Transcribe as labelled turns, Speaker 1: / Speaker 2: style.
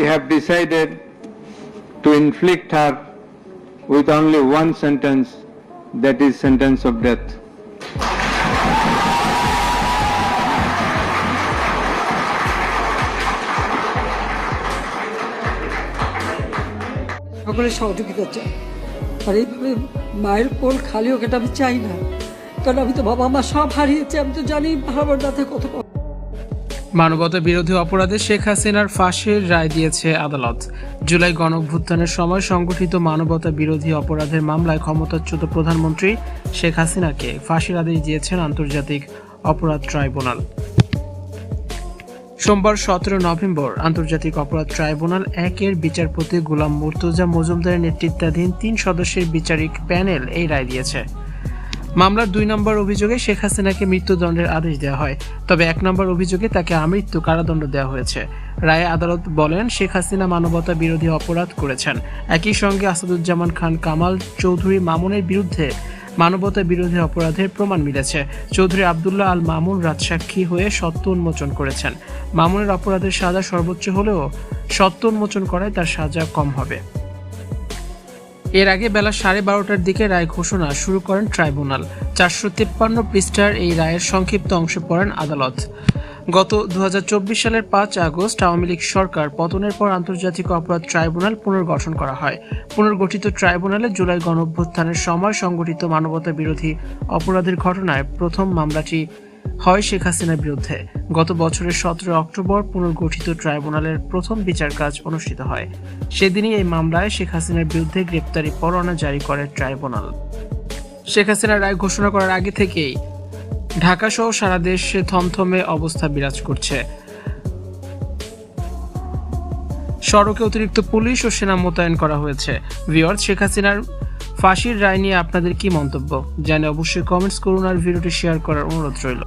Speaker 1: We have decided to inflict her with only one sentence, that is sentence of death.
Speaker 2: সকলের সহযোগিতা চাই আর এইভাবে মায়ের কোল খালি এটা আমি চাই না কারণ আমি তো বাবা মা সব হারিয়েছি আমি তো জানি ভাবার দাতে কত।
Speaker 3: মানবতা বিরোধী অপরাধে শেখ হাসিনার ফাঁসির রায় দিয়েছে আদালত। জুলাই গণঅভ্যুত্থানের সময় সংগঠিত মানবতা বিরোধী অপরাধের মামলায় ক্ষমতাচ্যুত প্রধানমন্ত্রী শেখ হাসিনাকে ফাঁসির আদেশ দিয়েছেন আন্তর্জাতিক অপরাধ ট্রাইব্যুনাল। সোমবার সতেরো নভেম্বর আন্তর্জাতিক অপরাধ ট্রাইব্যুনাল একের বিচারপতি গোলাম মুর্তজা মজুমদারের নেতৃত্বাধীন তিন সদস্যের বিচারিক প্যানেল এই রায় দিয়েছে। মামলার দুই নম্বর অভিযোগে শেখ হাসিনাকে মৃত্যুদণ্ডের আদেশ দেওয়া হয়। তবে এক নম্বর অভিযোগে তাকে আমৃত্যু কারাদণ্ড দেওয়া হয়েছে। রায়ে আদালত বলেন, শেখ হাসিনা মানবতা বিরোধী অপরাধ করেছেন। একই সঙ্গে আসাদুজ্জামান খান কামাল চৌধুরী মামুনের বিরুদ্ধে মানবতা বিরোধী অপরাধের প্রমাণ মিলেছে। চৌধুরী আবদুল্লাহ আল মামুন রাজসাক্ষী হয়ে সত্য উন্মোচন করেছেন। মামুনের অপরাধের সাজা সর্বোচ্চ হলেও সত্য উন্মোচন করায় তার সাজা কম হবে। এর আগে বেলা সাড়ে বারোটার দিকে রায় ঘোষণা শুরু করেন ট্রাইব্যুনাল। চারশো তিপ্পান্ন পৃষ্ঠার এই রায়ের সংক্ষিপ্ত অংশে পড়েন আদালত। গত দু হাজার চব্বিশ সালের পাঁচ আগস্ট আওয়ামী লীগ সরকার পতনের পর আন্তর্জাতিক অপরাধ ট্রাইব্যুনাল পুনর্গঠন করা হয়। পুনর্গঠিত ট্রাইব্যুনালে জুলাই গণঅভ্যুত্থানের সময় সংগঠিত মানবতা বিরোধী অপরাধের ঘটনায় প্রথম মামলাটি হয় শেখ হাসিনার বিরুদ্ধে। গত বছরের সতেরো অক্টোবর পুনর্গঠিত ট্রাইব্যুনালের প্রথম বিচার কাজ অনুষ্ঠিত হয়। সেদিনই এই মামলায় শেখ হাসিনার বিরুদ্ধে গ্রেপ্তারি পরোয়ানা জারি করে ট্রাইব্যুনাল। শেখ হাসিনার রায় ঘোষণা করার আগে থেকেই ঢাকা সহ সারা দেশে থমথমে অবস্থা বিরাজ করছে। সড়কে অতিরিক্ত পুলিশ ও সেনা মোতায়েন করা হয়েছে। ভিওর শেখ হাসিনার ফাঁসির রায় নিয়ে আপনাদের কি মন্তব্য? জানে অবশ্যই কমেন্টস করুন আর ভিডিওটি শেয়ার করার অনুরোধ রইল।